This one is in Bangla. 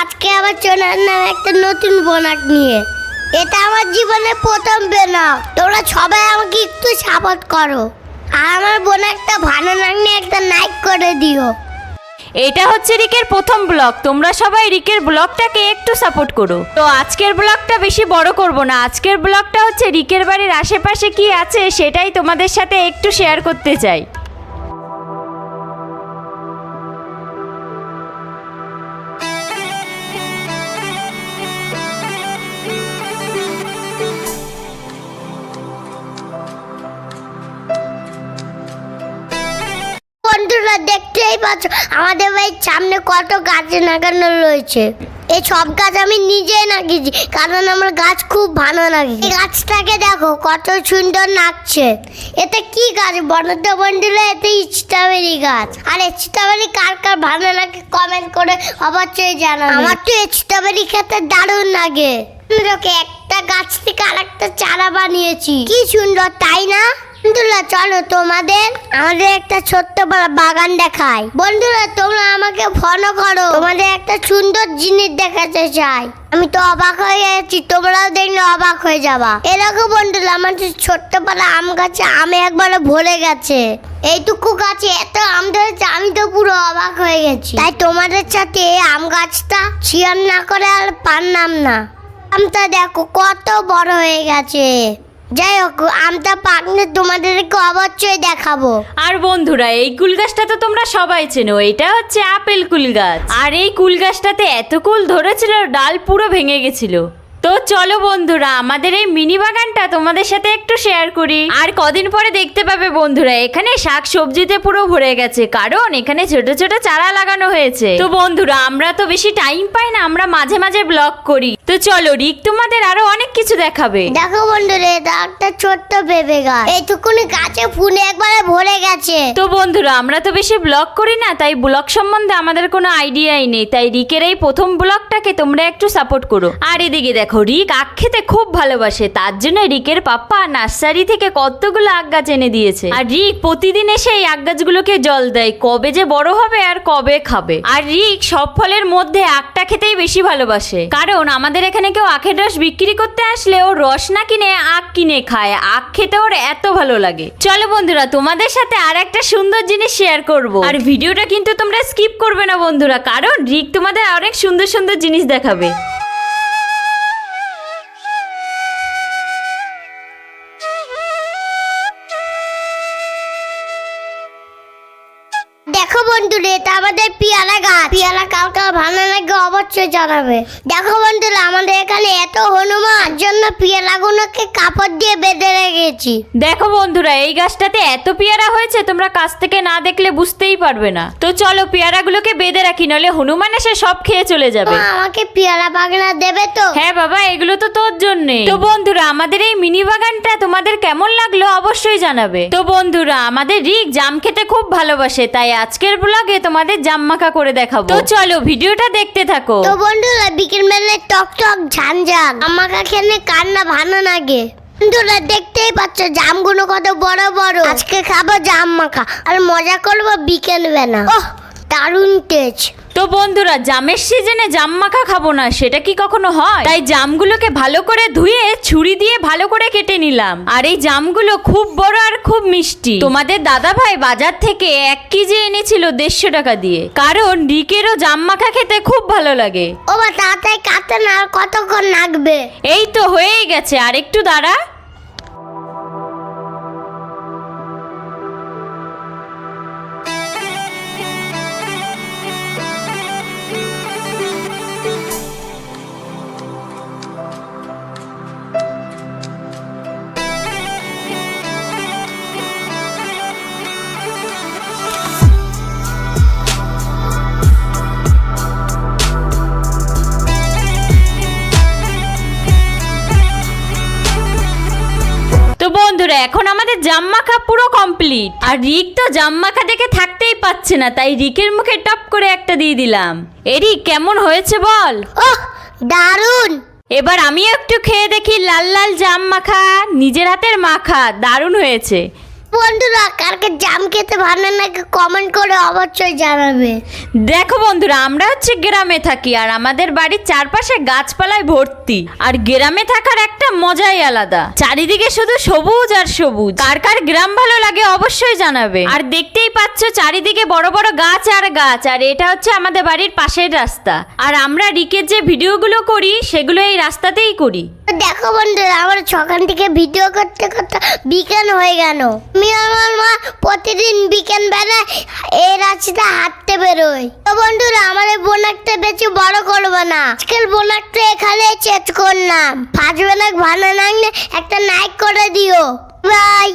আজকে আবার চলে আসলাম একটা নতুন বোনাক নিয়ে। এটা আমার জীবনে প্রথম বোনাক। তোমরা সবাই আমাকে একটু সাপোর্ট করো। আর আমার বোনাকটা ভালো লাগলে একটা নাইক করে দিও। এটা হচ্ছে রিকের প্রথম ব্লগ। তোমরা সবাই রিকের ব্লগটাকে একটু সাপোর্ট করো। তো আজকের ব্লগটা বেশি বড় করব না। আজকের ব্লগটা হচ্ছে রিকের বাড়ির আশেপাশে কি আছে সেটাই তোমাদের সাথে একটু শেয়ার করতে চাই। দেখতেই পাচ্ছ আমাদের বাড়ির সামনে কত গাছ লাগানো রয়েছে। এই সব গাছ আমি নিজেই লাগিয়েছি, কারণ আমার গাছ খুব ভালো লাগে। এই গাছটাকে দেখো, কত সুন্দর নাচছে এতে কি গাছ? বনতে বন্ধুরা এতে স্ট্রবেরি গাছ। আর স্ট্রবেরি কার কার ভালো লাগে কমেন্ট করে অবশ্যই জানা আমার তো স্ট্রবেরি খেতে দারুণ লাগে। একটা গাছ থেকে আরেকটা চারা বানিয়েছি। কি সুন্দর, তাই না? বন্ধুরা, চলো তোমাদের, আমাদের একটা ছোট্ট বাগান দেখাই। বন্ধুরা, তোমরা আমাকে ফলো করো। তোমাদের একটা সুন্দর জিনিস দেখাতে চাই। আমি তো অবাক হয়ে গেছি, তোমরাও দেখলে অবাক হয়ে যাবা। এরকম বন্ধুরা আমাদের ছোট্ট পালা আম গাছে আমি একবার ভরে গেছে। এইটুকু গাছে এত আম ধরেছে, আমি তো পুরো অবাক হয়ে গেছি। তাই তোমাদের সাথে এই আম গাছটা শেয়ার না করে আর পারলাম না। আমটা দেখো কত বড় হয়ে গেছে। যাই হোক আমটা পাকলে তোমাদেরকে অবশ্যই দেখাবো। আর বন্ধুরা, এই কুল গাছটা তো তোমরা সবাই চেনো, এটা হচ্ছে আপেল কুল গাছ। আর এই কুল গাছটাতে এত কুল ধরেছিল, ডাল পুরো ভেঙে গেছিল। তো চলো বন্ধুরা আমাদের এই মিনি বাগানটা তোমাদের সাথে একটু শেয়ার করি। আর কদিন পরে দেখতে পাবে বন্ধুরা এখানে শাক সবজিতে পুরো ভরে গেছে কারণ এখানে ছোট ছোট চারা লাগানো হয়েছে। তো বন্ধুরা আমরা তো বেশি টাইম পাই না আমরা মাঝে মাঝে ব্লগ করি। তো চলো রিক তোমাদের আরও অনেক কিছু দেখাবে। দেখো বন্ধুরা এটা একটা ছোট্ট বেবে গাছ। এইটুকুনি গাছে ফুলে একবারে ভরে গেছে। তো বন্ধুরা আমরা তো বেশি ব্লগ করি না তাই ব্লগ সম্বন্ধে আমাদের কোনো আইডিয়াই নেই। তাই রিকের এই প্রথম ব্লগটাকে তোমরা একটু সাপোর্ট করো। আর এদিকে দেখো রিক আখ খেতে খুব ভালোবাসে, তার জন্য রিকের পাপ্পা নার্সারি থেকে কতগুলো আখ গাছ এনে দিয়েছে। আর রিক প্রতিদিন এসে এই আখ গাছগুলোকে জল দেয়, কবে যে বড় হবে আর কবে খাবে। আর রিক সব ফলের মধ্যে আখটা খেতেই বেশি ভালোবাসে। কারণ আমাদের এখানে কেউ আখের রস বিক্রি করতে আসলে ও রস না কিনে আখ কিনে খায়, আখ খেতে ওর এত ভালো লাগে। চলো বন্ধুরা, তোমাদের সাথে আর একটা সুন্দর জিনিস শেয়ার করব। আর ভিডিওটা কিন্তু তোমরা স্কিপ করবে না বন্ধুরা, কারণ রিক তোমাদের অনেক সুন্দর সুন্দর জিনিস দেখাবে। বন্ধুরা এটা আমাদের পিয়ালা গাছ। পিয়ালা কাউকে ভালো অবশ্যই জানাবে। দেখো বন্ধুরা আমাদের এখানে এত হনুমান জন্য পিয়ালাগুলোকে কাপড় দিয়ে বেঁধে রেখেছি। দেখো বন্ধুরা এই গাছটাতে এত পেয়ারা হয়েছে তোমরা কাছ থেকে না দেখলে বুঝতেই পারবে না। তো চলো পেয়ারাগুলোকে বেঁধে রাখি নলে হনুমান এসে সব খেয়ে চলে যাবে। মা, আমাকে পিয়ালা বাগনা দেবে তো? হ্যাঁ বাবা এগুলো তো তোর জন্য। তো বন্ধুরা আমাদের এই মিনি বাগানটা তোমাদের কেমন লাগল অবশ্যই জানাবে। তো বন্ধুরা আমাদের রিক জাম খেতে খুব ভালোবাসে তাই আজকের ব্লগে তোমাদের জাম মাখা করে দেখাবো। তো চলো ভিডিওটা দেখতে থাকো। তো বন্ধুরা বিকেল বেলায় টক টক, ঝান ঝান। আমাকে খেলে কান্না ভালো লাগে। বন্ধুরা, দেখতেই পাচ্ছ, জামগুলো কত বড় বড়। আজকে খাব জাম মাখা, আর মজা করব বিকেল বেলা ওহ, দারুণ তেজ তো বন্ধুরা জামের সিজনে জাম মাখা খাব না সেটা কি কখনো হয়? তাই জামগুলোকে ভালো করে ধুয়ে ছুরি দিয়ে ভালো করে কেটে নিলাম। আর এই জামগুলো খুব বড় আর খুব মিষ্টি। তোমাদের দাদা ভাই বাজার থেকে এক কেজি এনেছিল দেড়শো টাকা দিয়ে। কারণ রিকেরও জাম মাখা খেতে খুব ভালো লাগে। ও বা তাড়াতাড়ি কাটতে না কতক্ষণ লাগবে? এই তো হয়েই গেছে আর একটু দাঁড়া। এখন আমাদের জাম্মাখা পুরো কমপ্লিট আর রিক তো জাম্মাখা দেখে থাকতেই পাচ্ছে না তাই রিকের মুখে টপ করে একটা দিয়ে দিলাম। এরি কেমন হয়েছে বল? ওহ দারুণ। এবার আমি একটু খেয়ে দেখি লাল লাল জাম মাখা নিজের হাতের মাখা দারুণ হয়েছে। বন্ধুরা কারকে জাম খেতে ভালো নাকি কমেন্ট করে অবশ্যই জানাবে। দেখো বন্ধুরা, আমরা হচ্ছে গ্রামে থাকি আর আমাদের বাড়ির চারপাশে গাছপালায় ভর্তি। আর গ্রামে থাকার একটা মজাই আলাদা। চারিদিকে শুধু সবুজ আর সবুজ। কার কার গ্রাম ভালো লাগে অবশ্যই জানাবে। আর দেখতেই পাচ্ছ, চারিদিকে বড় বড় গাছ আর গাছ, আর এটা হচ্ছে আমাদের বাড়ির পাশের রাস্তা। আর আমরা রিকের যে ভিডিওগুলো করি, সেগুলো এই রাস্তাতেই করি। দেখো বন্ধুরা, আমার সকাল থেকে ভিডিও করতে করতে বিকেল হয়ে গেল। আমি আমার মা প্রতিদিন বিকেল বেলায় এই রাস্তাতে হাঁটতে বেরোয় তো বন্ধুরা, আমার আমাদের বোনাকটা বেশি বড় করব না। আজকাল বোনাকটা এখানে চেট করলাম। ফার্স্ট বেলাক ভালো লাগলে একটা নাইক করে দিও। বাই